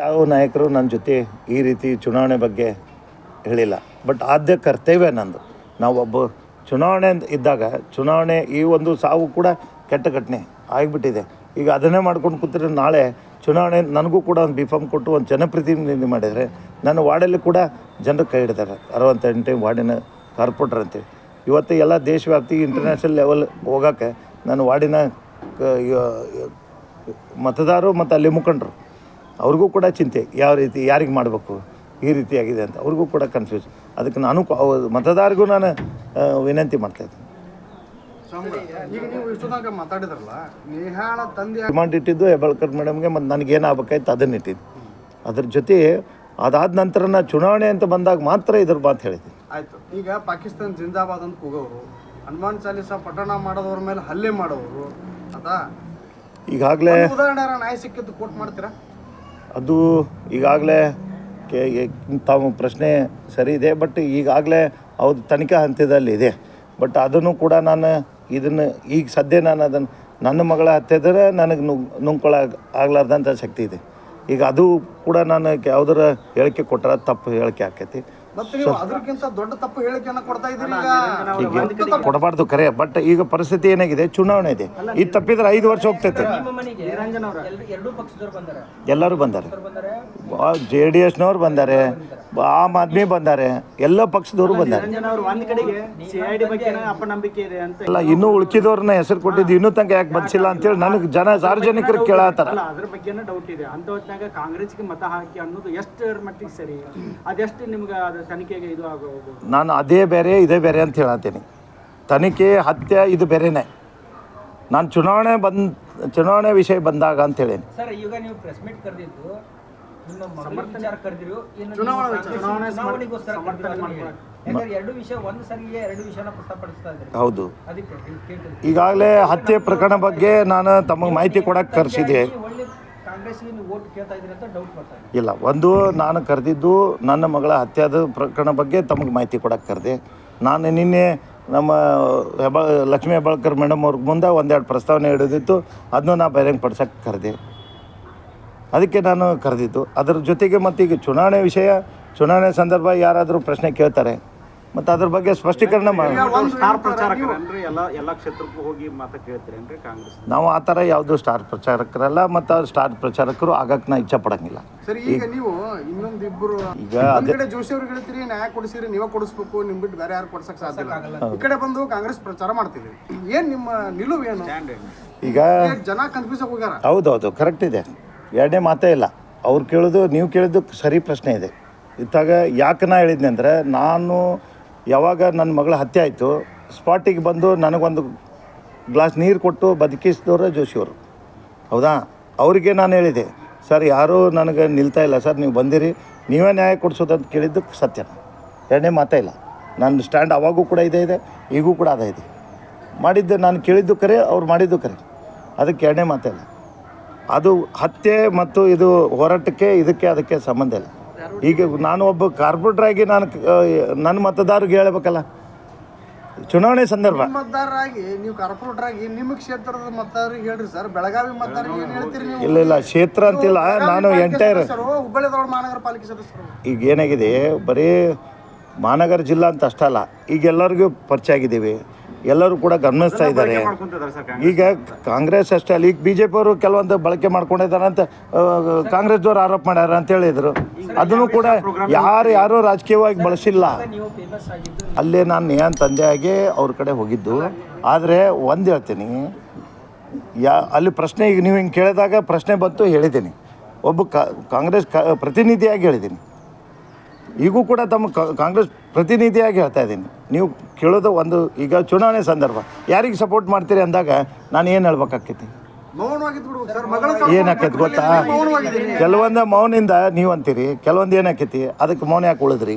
ಯಾವ ನಾಯಕರು ನನ್ನ ಜೊತೆ ಈ ರೀತಿ ಚುನಾವಣೆ ಬಗ್ಗೆ ಹೇಳಿಲ್ಲ. ಬಟ್ ಆದ್ಯ ಕರ್ತವ್ಯ ನಂದು. ನಾವು ಒಬ್ಬ ಚುನಾವಣೆ ಇದ್ದಾಗ ಚುನಾವಣೆ ಈ ಒಂದು ಸಾವು ಕೂಡ ಕೆಟ್ಟ ಘಟನೆ ಆಗಿಬಿಟ್ಟಿದೆ. ಈಗ ಅದನ್ನೇ ಮಾಡ್ಕೊಂಡು ಕೂತ್ರೆ ನಾಳೆ ಚುನಾವಣೆ ನನಗೂ ಕೂಡ ಒಂದು ಬಿಫಾಮ್ ಕೊಟ್ಟು ಒಂದು ಜನಪ್ರತಿನಿಧಿ ಮಾಡಿದರೆ ನನ್ನ ವಾರ್ಡಲ್ಲಿ ಕೂಡ ಜನರು ಕೈ ಹಿಡಿತಾರೆ. ಅರವತ್ತೆಂಟು ವಾರ್ಡಿನ ಕಾರ್ಪೊರೇಟರ್ ಅಂತೇಳಿ. ಇವತ್ತು ಎಲ್ಲ ದೇಶವ್ಯಾಪ್ತಿ ಇಂಟರ್ನ್ಯಾಷನಲ್ ಲೆವೆಲ್ ಹೋಗೋಕ್ಕೆ ನನ್ನ ವಾರ್ಡಿನ ಮತದಾರರು ಮತ್ತು ಅಲ್ಲಿ ಮುಖಂಡರು. ಅವ್ರಿಗೂ ಕೂಡ ಚಿಂತೆ ಯಾವ ರೀತಿ ಯಾರಿಗೆ ಮಾಡಬೇಕು ಈ ರೀತಿಯಾಗಿದೆ ಅಂತ. ಅವ್ರಿಗೂ ಕೂಡ ಕನ್ಫ್ಯೂಸ್ ಅದಕ್ಕೆ ನಾನು ಮತದಾರರಿಗೂ ನಾನು ವಿನಂತಿ ಮಾಡ್ತಾಯಿದ್ದೀನಿ ನೇಹಾಳ ತಂದೆ ಡಿಮಾಂಡ್ ಇಟ್ಟಿದ್ದು ಹೆಬಳ್ಕರ್ ಮೇಡಮ್ಗೆ ಮತ್ತು ನನಗೇನು ಆಗ್ಬೇಕಾಯ್ತು ಅದನ್ನ ಇಟ್ಟಿದ್ದು. ಅದ್ರ ಜೊತೆ ಅದಾದ ನಂತರ ನಾ ಚುನಾವಣೆ ಅಂತ ಬಂದಾಗ ಮಾತ್ರ ಇದ್ರ ಮಾತು ಹೇಳಿದ್ದೀನಿ. ಆಯ್ತು. ಈಗ ಪಾಕಿಸ್ತಾನ ಜಿಂದಾಬಾದ್ ಅಂತ ಕೂಗೋರು ಹನುಮಾನ್ ಚಾಲೀಸ ಪಟ್ಟಣ ಮಾಡೋದವ್ರ ಮೇಲೆ ಹಲ್ಲೆ ಮಾಡೋರು ಅದಾ? ಈಗಾಗಲೇ ಉದಾಹರಣೆ ನಾಯಿ ಸಿಕ್ಕಿದ್ದು ಕೋಟ್ ಮಾಡ್ತೀರಾ? ಅದು ಈಗಾಗಲೇ ತಾವು ಪ್ರಶ್ನೆ ಸರಿ ಇದೆ, ಬಟ್ ಈಗಾಗಲೇ ಅವ್ರ ತನಿಖಾ ಹಂತದಲ್ಲಿ ಇದೆ. ಬಟ್ ಅದನ್ನು ಕೂಡ ನಾನು ಇದನ್ನು ಈಗ ಸದ್ಯ ನಾನು ಅದನ್ನು ನನ್ನ ಮಗಳ ಹತ್ತಿದ್ರೆ ನನಗೆ ನುಗ್ ನುಂಗ್ಕೊಳ ಆಗ್ಲಾರ್ದಂಥ ಶಕ್ತಿ ಇದೆ. ಈಗ ಅದು ಕೂಡ ನಾನು ಯಾವುದರ ಹೇಳಿಕೆ ಕೊಟ್ಟರೆ ತಪ್ಪು ಹೇಳಿಕೆ ಆಕೈತಿ. ಮತ್ತೆ ನೀವು ಅದಕ್ಕಿಂತ ದೊಡ್ಡ ತಪ್ಪು ಹೇಳಿಕೆಯನ್ನ ಕೊಡ್ತಾ ಇದ್ದೀರಿ ಈಗ? ಈಗ ಕೊಡಬಾರ್ದು ಕರೆ ಬಟ್ ಈಗ ಪರಿಸ್ಥಿತಿ ಏನಾಗಿದೆ? ಚುನಾವಣೆ ಇದೆ. ಇದು ತಪ್ಪಿದ್ರೆ ಐದು ವರ್ಷ ಹೋಗ್ತೈತೆ. ಮನೆಗೆ ಎರಡೂ ಪಕ್ಷದವ್ರು ಬಂದಾರ. ಎಲ್ಲರೂ ಬಂದಾರೆ. ಜೆ ಡಿ ಎಸ್ನವ್ರು ಬಂದ್ದಾರೆ ಆಮ್ ಆದ್ಮಿ ಬಂದಾರೆ. ಎಲ್ಲ ಪಕ್ಷದವರು ಬಂದಾರೆ. ಅವರು ಒಂದ್ ಸಿಐಡಿ ಬಗ್ಗೆ ಅಪನಂಬಿಕೆ ಇದೆ ಅಂತ ಅಲ್ಲ ಇನ್ನೂ ಉಳ್ಕಿದವ್ರನ್ನ ಹೆಸರು ಕೊಟ್ಟಿದ್ದು ಇನ್ನೂ ತನಕ ಯಾಕೆ ಬಂದಿಲ್ಲ ಅಂತೇಳಿ ನನಗೆ ಜನ ಸಾರ್ವಜನಿಕರು ಕೇಳತ್ತಾರ. ಅಲ್ಲ ಅದ್ರ ಬಗ್ಗೆನೂ ಡೌಟ್ ಇದೆ. ಅಂತ ಹೊತ್ತಾಗ ಕಾಂಗ್ರೆಸ್ಗೆ ಮತ ಹಾಕಿ ಅನ್ನೋದು ಎಷ್ಟರ ಮಟ್ಟಿಗೆ ಸರಿ? ಅದೆಷ್ಟು ನಿಮ್ಗೆ ಅದು ತನಿಖೆಗೆ ಇದು ಆಗೋದು? ನಾನು ಅದೇ ಬೇರೆ ಇದೇ ಬೇರೆ ಅಂತ ಹೇಳತ್ತೀನಿ ತನಿಖೆ ಹತ್ಯೆ ಇದು ಬೇರೆನೇ. ನಾನು ಚುನಾವಣೆ ಬಂದ್ ಚುನಾವಣೆ ವಿಷಯ ಬಂದಾಗ ಅಂತ ಹೇಳೀನಿ. ಸರ್ ಈಗ ನೀವು ಪ್ರೆಸ್ ಮೀಟ್ ಕರೆದಿದ್ದು ಹೌದು. ಈಗಾಗಲೇ ಹತ್ಯೆ ಪ್ರಕರಣ ಬಗ್ಗೆ ನಾನು ತಮಗೆ ಮಾಹಿತಿ ಕೊಡಕ್ಕೆ ಕರೆಸಿದೆ ಒಳ್ಳೆ ಕಾಂಗ್ರೆಸ್ಗೆ ಕೇಳ್ತಾ ಇದ್ದೀರಿ ಅಂತ ಡೌಟ್ ಬರ್ತಾ ಇದೆ ಇಲ್ಲ ಒಂದು ನಾನು ಕರೆದಿದ್ದು ನನ್ನ ಮಗಳ ಹತ್ಯಾದ ಪ್ರಕರಣ ಬಗ್ಗೆ ತಮಗೆ ಮಾಹಿತಿ ಕೊಡಕ್ಕೆ ಕರೆದೆ. ನಾನು ನಿನ್ನೆ ನಮ್ಮ ಹೆಬ ಲಕ್ಷ್ಮೀ ಹೆಬ್ಬಾಳ್ಕರ್ ಮೇಡಮ್ ಅವ್ರಿಗೆ ಮುಂದೆ ಒಂದೆರಡು ಪ್ರಸ್ತಾವನೆ ಹಿಡಿದಿತ್ತು ಅದನ್ನು ನಾ ಬಹಿರಂಗ ಪಡ್ಸಕ್ಕೆ ಕರೆದೆ. ಅದಕ್ಕೆ ನಾನು ಕರೆದಿದ್ದು. ಅದರ ಜೊತೆಗೆ ಮತ್ತೀಗ ಚುನಾವಣೆ ವಿಷಯ ಚುನಾವಣೆ ಸಂದರ್ಭ ಯಾರಾದರೂ ಪ್ರಶ್ನೆ ಕೇಳ್ತಾರೆ. ಮತ್ತು ಅದ್ರ ಬಗ್ಗೆ ಸ್ಪಷ್ಟೀಕರಣ ಮಾಡಿ. ಸ್ಟಾರ್ ಪ್ರಚಾರಕರನ್ರಿ ಎಲ್ಲ ಎಲ್ಲ ಕ್ಷೇತ್ರಕ್ಕೂ ಹೋಗಿ ಮತ ಕೇಳ್ತೀರೇನ್ರಿ ಕಾಂಗ್ರೆಸ್? ನಾವು ಆ ಥರ ಯಾವುದು ಸ್ಟಾರ್ ಪ್ರಚಾರಕರಲ್ಲ ಮತ್ತು ಸ್ಟಾರ್ ಪ್ರಚಾರಕರು ಆಗಕ್ಕೆ ನಾ ಇಚ್ಛೆ ಪಡಂಗಿಲ್ಲ ಸರಿ ಈಗ ನೀವು ಇನ್ನೊಂದಿಬ್ಬರು ಈಗ ಅದೇ ಜೋಶಿ ಅವ್ರಿಗೆ ಹೇಳ್ತೀರಿ ನ್ಯಾಯ ಕೊಡಿಸಿರಿ ನೀವೇ ಕೊಡಿಸ್ಬೇಕು ನಿಮ್ ಬಿಟ್ಟು ಬೇರೆ ಯಾರು ಕೊಡ್ಸಕ್ ಸಾಧ್ಯ ಇಲ್ಲ. ಈ ಕಡೆ ಬಂದು ಕಾಂಗ್ರೆಸ್ ಪ್ರಚಾರ ಮಾಡ್ತೀವಿ ಏನು ನಿಮ್ಮ ನಿಲುವು ಏನು? ಈಗ ಜನ ಕನ್ಫ್ಯೂಸ್ ಆಗಿ ಹೋಗ್ಯಾರ? ಹೌದೌದು ಕರೆಕ್ಟ್ ಇದೆ. ಎರಡನೇ ಮಾತೇ ಇಲ್ಲ. ಅವ್ರು ಕೇಳೋದು, ನೀವು ಕೇಳಿದ್ದು ಸರಿ ಪ್ರಶ್ನೆ ಇದೆ. ಇತ್ತಾಗ ಯಾಕೆ ನಾ ಹೇಳಿದ್ನಿ ಅಂದರೆ, ನಾನು ಯಾವಾಗ ನನ್ನ ಮಗಳ ಹತ್ಯೆ ಆಯಿತು, ಸ್ಪಾಟಿಗೆ ಬಂದು ನನಗೊಂದು ಗ್ಲಾಸ್ ನೀರು ಕೊಟ್ಟು ಬದುಕಿಸಿದವರು ಜೋಶಿಯವರು ಹೌದಾ? ಅವರಿಗೆ ನಾನು ಹೇಳಿದೆ, ಸರ್, ಯಾರೂ ನನಗೆ ನಿಲ್ತಾ ಇಲ್ಲ, ಸರ್, ನೀವು ಬಂದಿರಿ. ನೀವೇ ನ್ಯಾಯ ಕೊಡಿಸೋದಂತ ಕೇಳಿದ್ದು ಸತ್ಯ ಎರಡನೇ ಮಾತೇ ಇಲ್ಲ. ನನ್ನ ಸ್ಟ್ಯಾಂಡ್ ಅವಾಗೂ ಕೂಡ ಇದೇ ಇದೆ, ಈಗೂ ಕೂಡ ಅದೇ ಇದೆ. ಮಾಡಿದ್ದು ನಾನು ಕೇಳಿದ್ದು ಕರೆ, ಅವ್ರು ಮಾಡಿದ್ದು ಕರೆ. ಅದಕ್ಕೆ ಎರಡನೇ ಮಾತೇ ಇಲ್ಲ. ಅದು ಹತ್ಯೆ ಮತ್ತು ಇದು ಹೋರಾಟಕ್ಕೆ ಇದಕ್ಕೆ ಅದಕ್ಕೆ ಸಂಬಂಧ ಇಲ್ಲ. ಈಗ ನಾನು ಒಬ್ಬ ಕಾರ್ಪೊರೇಟರ್ ಆಗಿ ನಾನು ನನ್ನ ಮತದಾರರಿಗೆ ಹೇಳಬೇಕಲ್ಲ. ಚುನಾವಣೆ ಸಂದರ್ಭ. ಮತದಾರರಾಗಿ ನೀವು ಕಾರ್ಪೊರೇಟರ್ ಆಗಿ ನಿಮ್ಮ ಕ್ಷೇತ್ರದ ಮತದಾರರಿಗೆ ಹೇಳ್ರಿ ಸರ್. ಬೆಳಗಾವಿ ಮತದಾರರಿಗೆ ಏನ್ ಹೇಳ್ತೀರಿ ನೀವು? ಇಲ್ಲ ಇಲ್ಲ ಕ್ಷೇತ್ರ ಅಂತಿಲ್ಲ. ನಾನು ಎಂಟೈರ್ ಹುಬ್ಬಳ್ಳಿ ಧಾರವಾಡ ಮಹಾನಗರ ಪಾಲಿಕೆ ಸದಸ್ಯರು. ಈಗ ಏನಾಗಿದೆ ಬರೀ ಮಹಾನಗರ ಜಿಲ್ಲಾ ಅಂತ ಅಷ್ಟಲ್ಲ ಈಗ ಎಲ್ಲರಿಗೂ ಪರಿಚಯ ಆಗಿದ್ದೀವಿ. ಎಲ್ಲರೂ ಕೂಡ ಗಮನಿಸ್ತಾ ಇದ್ದಾರೆ. ಈಗ ಕಾಂಗ್ರೆಸ್ ಅಷ್ಟೇ ಅಲ್ಲಿ ಈಗ ಬಿ ಜೆ ಪಿಯವರು ಕೆಲವೊಂದು ಬಳಕೆ ಮಾಡ್ಕೊಂಡಿದ್ದಾರೆ ಅಂತ ಕಾಂಗ್ರೆಸ್ದವ್ರು ಆರೋಪ ಮಾಡ್ಯಾರ ಅಂತ ಹೇಳಿದರು. ಅದನ್ನು ಕೂಡ ಯಾರು ಯಾರೂ ರಾಜಕೀಯವಾಗಿ ಬಳಸಿಲ್ಲ. ಅಲ್ಲೇ ನಾನು ನೇಹನ್ ಆಗಿ ಅವ್ರ ಕಡೆ ಹೋಗಿದ್ದು. ಆದರೆ ಒಂದು ಹೇಳ್ತೀನಿ. ಯಾ ಅಲ್ಲಿ ಪ್ರಶ್ನೆ ಈಗ ನೀವು ಹಿಂಗೆ ಕೇಳಿದಾಗ ಪ್ರಶ್ನೆ ಬಂತು ಹೇಳಿದ್ದೀನಿ. ಒಬ್ಬ ಕಾ ಕಾಂಗ್ರೆಸ್ ಕ ಪ್ರತಿನಿಧಿಯಾಗಿ ಹೇಳಿದ್ದೀನಿ. ಈಗೂ ಕೂಡ ತಮ್ಮ ಕಾ- ಕಾಂಗ್ರೆಸ್ ಪ್ರತಿನಿಧಿಯಾಗಿ ಹೇಳ್ತಾ ಇದ್ದೀನಿ. ನೀವು ಕೇಳೋದು ಒಂದು ಈಗ ಚುನಾವಣೆ ಸಂದರ್ಭ. ಯಾರಿಗೆ ಸಪೋರ್ಟ್ ಮಾಡ್ತೀರಿ ಅಂದಾಗ ನಾನು ಏನು ಹೇಳ್ಬೇಕಾಕೈತಿ ಏನಾಕೈತಿ ಗೊತ್ತಾ? ಕೆಲವೊಂದು ಮೌನಿಂದ ನೀವು ಅಂತೀರಿ ಕೆಲವೊಂದು ಏನಾಕೈತಿ ಅದಕ್ಕೆ ಮೌನ ಯಾಕೆ ಉಳಿದ್ರಿ?